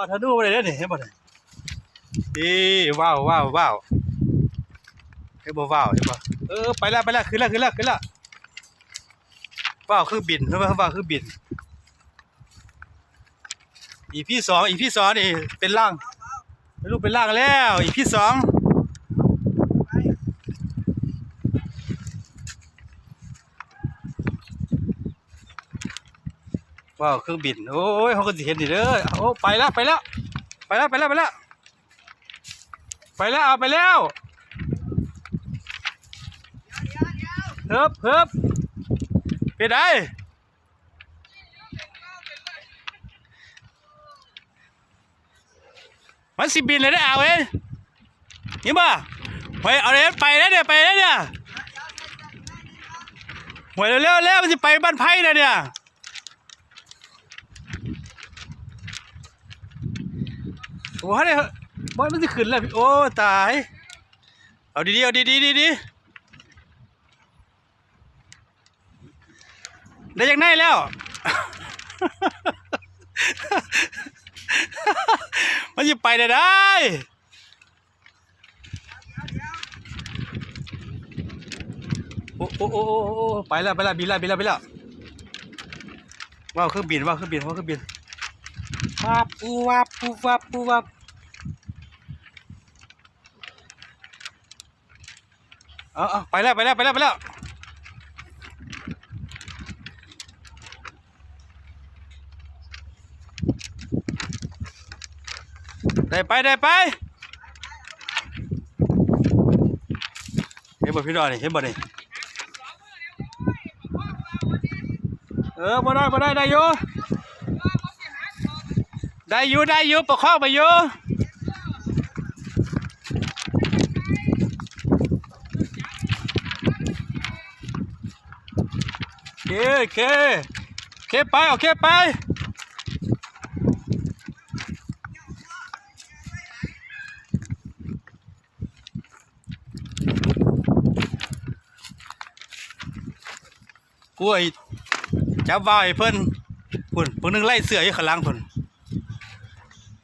อธนูไปเลยเนี่ยเห็นบ่เนี่ยดีว้าวว้าวว้าวเห็นบ่ว้าวเห็นบ่เออไปแล้วไปแล้วขึ้นแล้วขึ้นแล้วขึ้นแล้วว้าวคือบินเห็นบ่ว้าวคือบิน อีพี่สองอีพี่สองนี่เป็นร่างไม่รู้เป็นร่างแล้ว อีพี่สอง ว้าวเครื่องบินโอ้ยเขาก็เห็นดิเด้อโอ้ไปแล้วไปแล้วไปแล้วไปแล้วไปแล้วไปแล้วเอาไปแล้วเฮิบเฮิบเป็นไงมันสิบินเลยได้เอาเอ้ยนี่บ่ไปเอาเลยไปแล้วเนี่ยไปแล้วเนี่ยหวยเร็วๆเร็วมันสิไปบ้านไผ่แล้วเนี่ย โอ้ยเนี่ยบอลมันจะขึ้นแล้วพี่โอ้ตาย เอาดีๆเอาดีๆดีๆได้ยังไงแล้ว มันจะไปได้ได้โอ้โอ้โอ้โอ้โอไปแล้วไปแล้วบินแล้วบินแล้วบินแล้วว้าวเครื่องบินว้าวเครื่องบินว้าวเครื่องบิน วับปูวับปูวับปูวับเออไปแล้วไปแล้วไปแล้วไปแล้วได้ไปได้ไปเห็นบ่พี่น้องนี่เห็นบ่นี่เออบ่ได้บ่ได้ได้อยู่ ได้อยู่ได้อยู่ประคองไปอยู่โอเคโอเคโอเคไปโอเคไปกล้วยจับวาวให้เพิ่นพุ่นเพิ่นนึงไล่เสืออยู่ข้างหลังพุ่น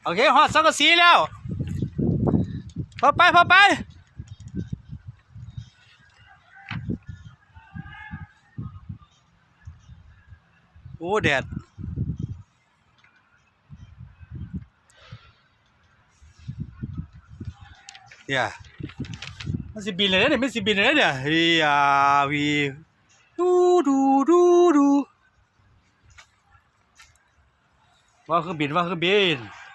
โอเคหอดสังกะสีแล้วพอไปพอไปโอ้แดดเนี่ยมันสิบินเลยเนี่ยมันสิบินเลยเนี่ยเฮียวีดูดูดูดูว่าเครื่องบินว่าเครื่องบิน